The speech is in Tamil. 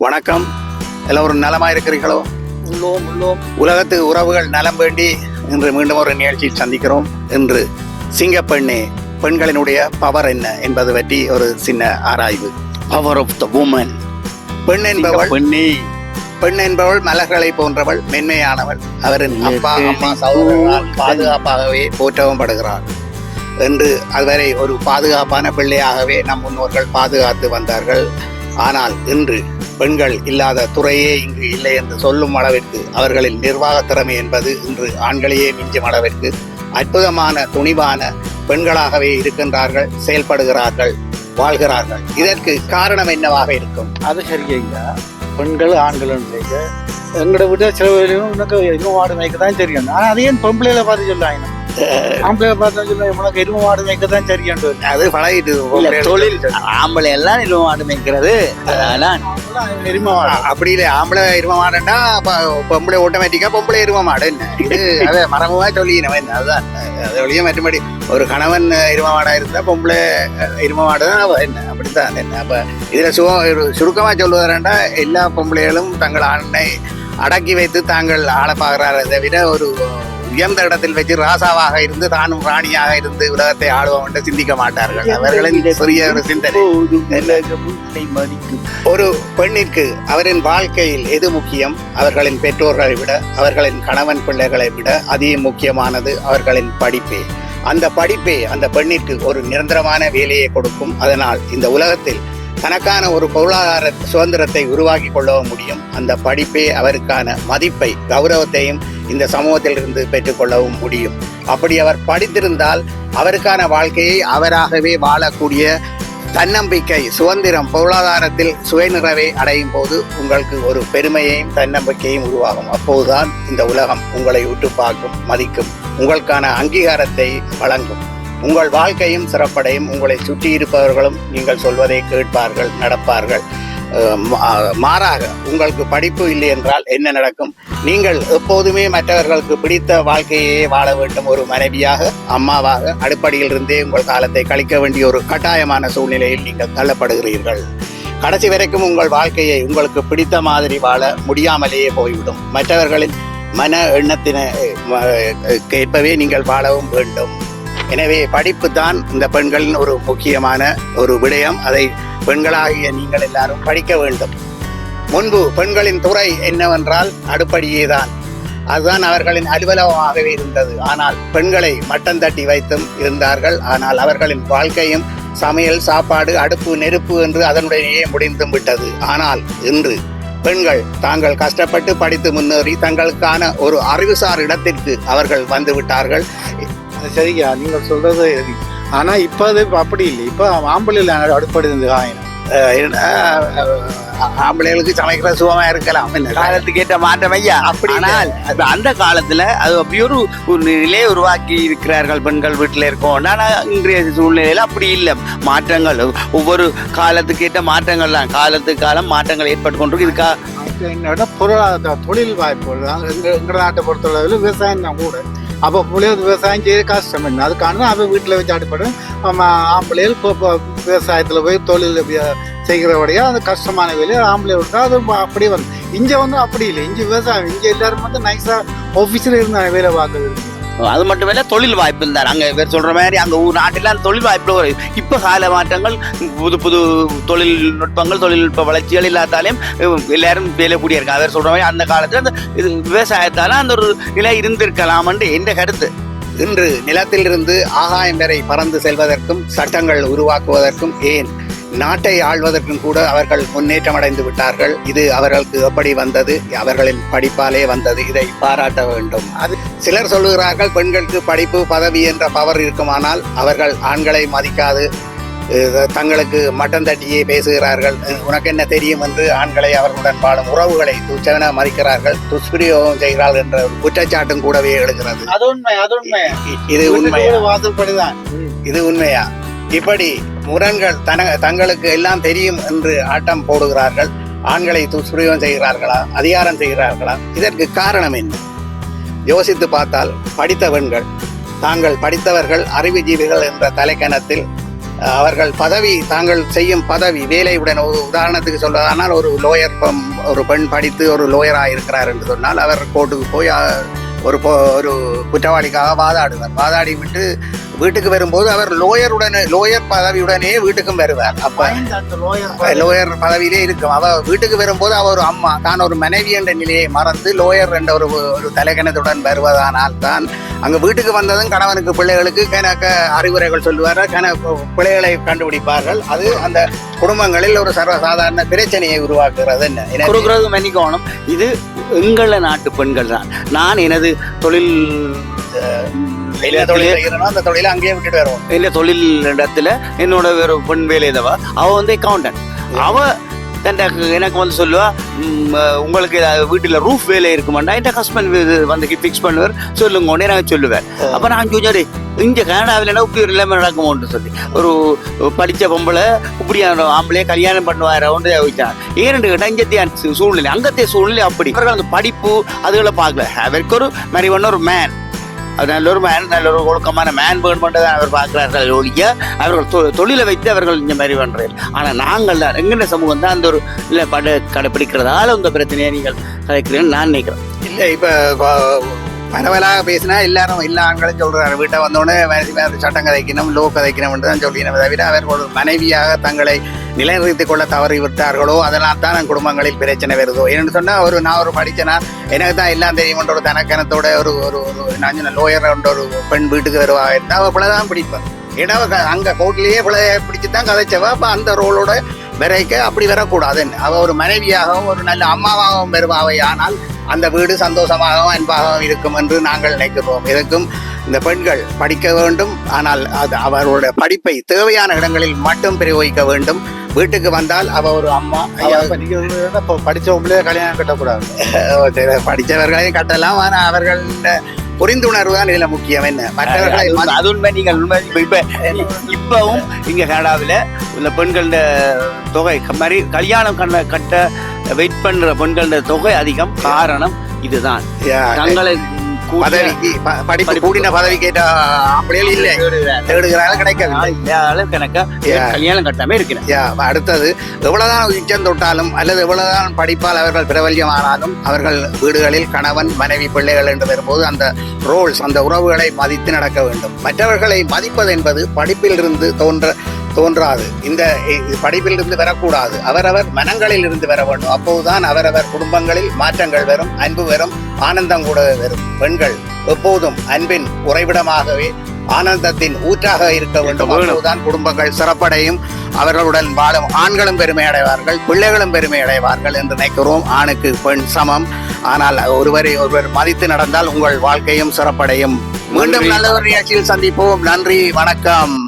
வணக்கம். எல்லோரும் நலமா இருக்கிறீர்களோ? உள்ளோம் உள்ளோம். உலகத்து உறவுகள் நலம் வேண்டி இன்று மீண்டும் ஒரு நிகழ்ச்சியில் சந்திக்கிறோம். இன்று சிங்கப்பெண்ணே பெண்களினுடைய பவர் என்ன என்பது பற்றி ஒரு சின்ன ஆராய்வு. பவர் ஆஃப் த உமன் பெண் என்பவள் பெண்ணே பெண் என்பவள் மலர்களை போன்றவள் மென்மையானவள். அவரின் அப்பா அம்மா சகோதரர்களால் பாதுகாப்பாகவே போற்றவும் படுகிறாள் என்று அதுவரை ஒரு பாதுகாப்பான பிள்ளையாகவே நம் முன்னோர்கள் பாதுகாத்து வந்தார்கள். ஆனால் இன்று பெண்கள் இல்லாத துறையே இங்கு இல்லை என்று சொல்லும் அளவிற்கு அவர்களின் நிர்வாக திறமை என்பது இன்று ஆண்களையே மிஞ்சும் அளவிற்கு அற்புதமான துணிவான பெண்களாகவே இருக்கின்றார்கள் செயல்படுகிறார்கள் வாழ்கிறார்கள். இதற்கு காரணம் என்னவாக இருக்கும்? அது சரிங்க பெண்கள் ஆண்கள் எங்களோட விட சில இன்னும் உனக்கு எரும மேய்க்க தான் தெரியும். ஆனா அதையும் பொம்பளையில பார்த்து சொல்லாங்க ஆம்பளையில பார்த்து உனக்கு எரும மாடு மேய்க்க தான் தெரியும் அது பழகிட்டு தொழில். ஆம்பளை எல்லாம் நிலவு மாடு மேய்க்கிறது அதெல்லாம் எரும மாடு. அப்படி இல்லை ஆம்பளை எரும மாடுன்னா பொம்பளை ஆட்டோமேட்டிக்கா பொம்பளை எரும மாடு. இது அதை மரபுமா சொல்லிக்கணும் என்ன? அதுதான். அது வழியே மற்றபடி ஒரு கணவன் எரும மாடா இருந்தா பொம்பளை எரும மாடு தான் என்ன? அப்படித்தான் என்ன? அப்ப இதுல சு சுருக்கமா சொல்வதா எல்லா பொம்பளைகளும் தங்கள் ஆணை அடக்கி வைத்து தாங்கள் ஆள பார்க்கிறாரே தவிர ஒரு உயர்ந்த இடத்தில் வச்சு ராசாவாக இருந்து தானும் ராணியாக இருந்து உலகத்தை ஆளுவோம் என்று சிந்திக்க மாட்டார்கள். அவர்களின் சிறிய ஒரு சிந்தனை. ஒரு பெண்ணிற்கு அவரின் வாழ்க்கையில் எது முக்கியம்? அவர்களின் பெற்றோர்களை விட அவர்களின் கணவன் பிள்ளைகளை விட அதிக முக்கியமானது அவர்களின் படிப்பே. அந்த படிப்பே அந்த பெண்ணிற்கு ஒரு நிரந்தரமான வேலையை கொடுக்கும். அதனால் இந்த உலகத்தில் தனக்கான ஒரு பொருளாதார சுதந்திரத்தை உருவாக்கி கொள்ளவும் முடியும். அந்த படிப்பே அவருக்கான மதிப்பை கௌரவத்தையும் இந்த சமூகத்திலிருந்து பெற்றுக்கொள்ளவும் முடியும். அப்படி அவர் படித்திருந்தால் அவருக்கான வாழ்க்கையை அவராகவே வாழக்கூடிய தன்னம்பிக்கை சுதந்திரம் பொருளாதாரத்தில் சுயநிறைவை அடையும் போது உங்களுக்கு ஒரு பெருமையையும் தன்னம்பிக்கையும் உருவாகும். அப்போதுதான் இந்த உலகம் உங்களை உற்று பார்க்கும் மதிக்கும் உங்களுக்கான அங்கீகாரத்தை வழங்கும். உங்கள் வாழ்க்கையும் சிறப்படையும். உங்களை சுற்றி இருப்பவர்களும் நீங்கள் சொல்வதை கேட்பார்கள் நடப்பார்கள். மாறாக உங்களுக்கு படிப்பு இல்லை என்றால் என்ன நடக்கும்? நீங்கள் எப்போதுமே மற்றவர்களுக்கு பிடித்த வாழ்க்கையே வாழ வேண்டும் ஒரு மனைவியாக அம்மாவாக அடிப்படையில் இருந்தே உங்கள் காலத்தை கழிக்க வேண்டிய ஒரு கட்டாயமான சூழ்நிலையில் நீங்கள் தள்ளப்படுகிறீர்கள். கடைசி வரைக்கும் உங்கள் வாழ்க்கையை உங்களுக்கு பிடித்த மாதிரி வாழ முடியாமலேயே போய்விடும். மற்றவர்களின் மன எண்ணத்தின கேட்பவே நீங்கள் வாழவும் வேண்டும். எனவே படிப்பு தான் இந்த பெண்களின் ஒரு முக்கியமான ஒரு விடயம். அதை பெண்களாகிய நீங்கள் எல்லாரும் படிக்க வேண்டும். முன்பு பெண்களின் துறை என்னவென்றால் அடுப்படியே தான் அதுதான் அவர்களின் அலுவலகமாகவே இருந்தது. ஆனால் பெண்களை மட்டம் தட்டி வைத்தும் இருந்தார்கள். ஆனால் அவர்களின் வாழ்க்கையும் சமையல் சாப்பாடு அடுப்பு நெருப்பு என்று அதனுடனேயே முடிந்தும் விட்டது. ஆனால் இன்று பெண்கள் தாங்கள் கஷ்டப்பட்டு படித்து முன்னேறி தங்களுக்கான ஒரு அறிவுசார் இடத்திற்கு அவர்கள் வந்துவிட்டார்கள் சரியா நீங்கள் சொல்றது சரி. ஆனா இப்ப அது அப்படி இல்லை. இப்ப ஆம்பளையில அடுப்படி இருந்து அஹ் ஆம்பளைகளுக்கு சமைக்கிற சுகமா இருக்கலாம்? காலத்துக்கு ஏற்ற மாற்றம் ஐயா. அப்படி இல்லை. ஆனால் இப்ப அந்த காலத்துல அது அப்படி ஒரு ஒரு நிலையை உருவாக்கி இருக்கிறார்கள் பெண்கள் வீட்டுல இருக்கோம். ஆனா இன்றைய சூழ்நிலையில அப்படி இல்லை. மாற்றங்கள் ஒவ்வொரு காலத்துக்கு ஏற்ற மாற்றங்கள் தான். காலத்துக்கு காலம் மாற்றங்கள் ஏற்பட்டு கொண்டிருக்கு. இதுக்கா என்னோட பொருளாதார தொழில் வாய்ப்புகள் தான். எங்க எங்க நாட்டை பொறுத்தளவில் விவசாயம் தான் கூட. அப்போ பிள்ளைகள் விவசாயம் செய்ய கஷ்டம் என்ன அதுக்கான அவன் வீட்டில் வச்சு அடிப்படும் ஆம்பளைகள் இப்போ விவசாயத்தில் போய் தொழில் வி- செய்கிறபடியா அது கஷ்டமான வேலையை ஆம்பளை விட்டா அது அப்படியே வந்து இங்கே வந்து அப்படி இல்லை இங்கே விவசாயம் இங்கே எல்லாரும் வந்து நைஸாக ஆஃபீஸில் இருந்தாங்க வேலை பார்க்குறது அது மட்டும் இல்லை தொழில் வாய்ப்பு தான் அங்கே பேர் சொல்கிற மாதிரி அந்த ஊர் நாட்டில தொழில் வாய்ப்பில் ஒரு கால மாற்றங்கள் புது புது தொழில்நுட்பங்கள் தொழில்நுட்ப வளர்ச்சிகள் இல்லாதாலையும் எல்லாரும் வேலை கூடிய இருக்காங்க. அவர் சொல்கிற மாதிரி அந்த காலத்தில் அந்த இது விவசாயத்தால் அந்த ஒரு நிலை இருந்திருக்கலாம்ன்ட்டு எந்த கருத்து? இன்று நிலத்திலிருந்து ஆகாயம் வரை பறந்து செல்வதற்கும் சட்டங்கள் உருவாக்குவதற்கும் ஏன் நாட்டை ஆள்வதற்கும் கூட அவர்கள் முன்னேற்றம் அடைந்து விட்டார்கள். இது அவர்களுக்கு எப்படி வந்தது? அவர்களின் படிப்பாலே வந்தது. இதை பாராட்ட வேண்டும். அது சிலர் சொல்லுகிறார்கள் பெண்களுக்கு படிப்பு பதவி என்ற பவர் இருக்குமானால் அவர்கள் ஆண்களை மதிக்காது. தங்களுக்கு மட்டம் தட்டியே பேசுகிறார்கள். உனக்கு என்ன தெரியும் என்று ஆண்களை அவர்களுடன் வாழும் உறவுகளை துச்சவன மதிக்கிறார்கள் துஷ்பிரயோகம் செய்கிறார்கள் என்ற ஒரு குற்றச்சாட்டும் கூடவே எழுகிறது. அது உண்மை அது உண்மை. இது வாசல்படிதான் இது உண்மையா? இப்படி முரண்கள் தன தங்களுக்கு எல்லாம் தெரியும் என்று ஆட்டம் போடுகிறார்கள். ஆண்களை துஷ்பிரயோகம் செய்கிறார்களா? அதிகாரம் செய்கிறார்களா? இதற்கு காரணம் என்ன? யோசித்து பார்த்தால் படித்த பெண்கள் தாங்கள் படித்தவர்கள் அறிவுஜீவிகள் என்ற தலைக்கணத்தில் அவர்கள் பதவி தாங்கள் செய்யும் பதவி வேலையுடன் ஒரு உதாரணத்துக்கு சொல்வதானால் ஒரு லோயர் ஒரு பெண் படித்து ஒரு லோயராக இருக்கிறார் என்று சொன்னால் அவர் கோர்ட்டுக்கு போய் ஒரு ஒரு குற்றவாளிக்காக வாதாடுவார். வாதாடி விட்டு வீட்டுக்கு வரும்போது அவர் லோயருடனே லோயர் பதவியுடனே வீட்டுக்கும் வருவார். அப்ப லோயர் பதவியிலே இருக்கும். அவ வீட்டுக்கு வரும்போது அவ ஒரு அம்மா. தான் ஒரு மனைவி என்ற நிலையை மறந்து லோயர் என்ற ஒரு ஒரு தலைகணத்துடன் வருவதானால் தான் அங்க வீட்டுக்கு வந்ததும் கணவனுக்கு பிள்ளைகளுக்கு கணக்க அறிவுரைகள் சொல்லுவார் கண பிள்ளைகளை கண்டுபிடிப்பார்கள். அது அந்த குடும்பங்களில் ஒரு சர்வசாதாரண பிரச்சனையை உருவாக்குகிறது என்ன? கொடுக்கறது மன்னிக்கணும். இது எங்கள நாட்டு பெண்கள் தான். நான் எனது தொழில் என்ன தொழில் செய்கிறனோ அந்த தொழிலை அங்கேயே விட்டுட்டு வருவோம். என்ன தொழில் இடத்துல என்னோட ஒரு பெண் வேலை இதவா அவ வந்து அக்கௌண்டன்ட் அவ எனக்கு வந்து சொல்லுவா உங்களுக்கு வீட்டுல ரூஃப் வேலை இருக்குமாண்டா? என் ஹஸ்பண்ட் வந்து ஃபிக்ஸ் பண்ணுவார். சொல்லுங்க உடனே நான் சொல்லுவேன். அப்ப நான் சொன்னாரு இங்க கனடாவில் இப்படி ஒரு நிலைமை நடக்குமோன்னு சொல்லி. ஒரு படிச்ச பொம்பளை இப்படியான ஆம்பளையே கல்யாணம் பண்ணுவார் ஒன்று வச்சான் ஏன்னு கேட்டால் இங்கத்தைய சூழ்நிலை அங்கத்தைய சூழ்நிலை அப்படி. அவர்கள் அந்த படிப்பு அதுகளை பார்க்கல. அவருக்கு ஒரு மாதிரி ஒன்று ஒரு மேன் அது நல்ல ஒரு மேன் நல்ல ஒரு ஒழுக்கமான மேன் பேர்ன் தான் அவர் பார்க்கிறார்கள் ஒழிய அவர்கள் தொ- தொழிலை வைத்து அவர்கள் இந்த மாதிரி பண்ணுறது ஆனால் நாங்கள் தான் எங்கென்ன சமூகம் தான் அந்த ஒரு இல்லை பட கடைப்பிடிக்கிறதால இந்த பிரச்சனையை நீங்கள் கலைக்கிறீங்கன்னு நான் நினைக்கிறேன். இல்லை இப்போ பரவலாக பேசினா எல்லாரும் எல்லா ஆண்களும் சொல்றாரு. வீட்டை வந்தோடனே வேறு சட்டம் கதைக்கணும் லோ கதைக்கணும் தான் சொல்லினோம் தவிர அவர்கள் ஒரு மனைவியாக தங்களை நிலைநிறுத்திக் கொள்ள தவறி விட்டார்களோ அதெல்லாம் தான் குடும்பங்களில் பிரச்சனை வருதோ. என்னென்னு சொன்னா ஒரு நான் ஒரு படிச்சனா எனக்கு தான் எல்லாம் தெரியும்ன்ற ஒரு தனக்கணத்தோட ஒரு ஒரு ஒரு நான் லோயர் ஒரு பெண் வீட்டுக்கு வருவா இருந்தா அவ பிள்ளை தான் பிடிப்பேன் ஏன்னா அங்கே க- அங்க பிள்ளைய பிடிச்சு தான் கதைச்சவா. அப்ப அந்த ரோலோட விரைக்க அப்படி வரக்கூடாதுன்னு. அவ ஒரு மனைவியாகவும் ஒரு நல்ல அம்மாவாகவும் வருவாவை ஆனால் அந்த வீடு சந்தோஷமாகவும் அன்பாகவும் இருக்கும் என்று நாங்கள் நினைக்கிறோம். இதுக்கும் இந்த பெண்கள் படிக்க வேண்டும். ஆனால் அது அவர்களுடைய படிப்பை தேவையான இடங்களில் மட்டும் பிரயோகிக்க வேண்டும். வீட்டுக்கு வந்தால் அவ ஒரு அம்மா இப்ப உங்களே கல்யாணம் கட்டக்கூடாது. படித்தவர்களையும் கட்டலாம். ஆனால் அவர்கள் புரிந்துணர்வு தான் இதுல முக்கியம். என்ன? மற்றவர்களை அது உண்மை- நீங்கள் உண்மை. இப்ப இப்பவும் இங்க கனடாவில் இந்த பெண்களோட தொகை மாதிரி கல்யாணம் கண்ண கட்ட வெயிட் பண்ற பெண்களோட தொகை அதிகம். காரணம் இதுதான். தங்களை படிப்பு. கூடின பதவி கேட்ட அப்படியே இல்லை. தேடுகிறாங்க கிடைக்கவில்லை. இல்லாத கணக்கா. கல்யாணம் கட்டாம இருக்கிறேன் அடுத்தது எவ்வளவுதான் உச்சம் தொட்டாலும் அல்லது எவ்வளவுதான் படிப்பால் அவர்கள் பிரபல்யமானாலும் அவர்கள் வீடுகளில் கணவன் மனைவி பிள்ளைகள் என்று வரும்போது அந்த ரோல்ஸ் அந்த உறவுகளை மதித்து நடக்க வேண்டும். மற்றவர்களை மதிப்பது என்பது படிப்பிலிருந்து தோன்ற தோன்றாது. இந்த படிப்பிலிருந்து வரக்கூடாது. அவரவர் மனங்களில் இருந்து வர வேண்டும். அப்போதுதான் அவரவர் குடும்பங்களில் மாற்றங்கள் வரும் அன்பு வரும் ஆனந்தம் கூட வரும். பெண்கள் எப்போதும் அன்பின் உறைவிடமாகவே ஆனந்தத்தின் ஊற்றாக இருக்க வேண்டும். அப்போதுதான் குடும்பங்கள் சிறப்படையும். அவர்களுடன் வாழும் ஆண்களும் பெருமை அடைவார்கள் பிள்ளைகளும் பெருமை அடைவார்கள் என்று நினைக்கிறோம். ஆணுக்கு பெண் சமம். ஆனால் ஒருவரை ஒருவர் மதித்து நடந்தால் உங்கள் வாழ்க்கையும் சிறப்படையும். மீண்டும். நல்ல ஒரு நிகழ்ச்சியில் சந்திப்போம். நன்றி. வணக்கம்.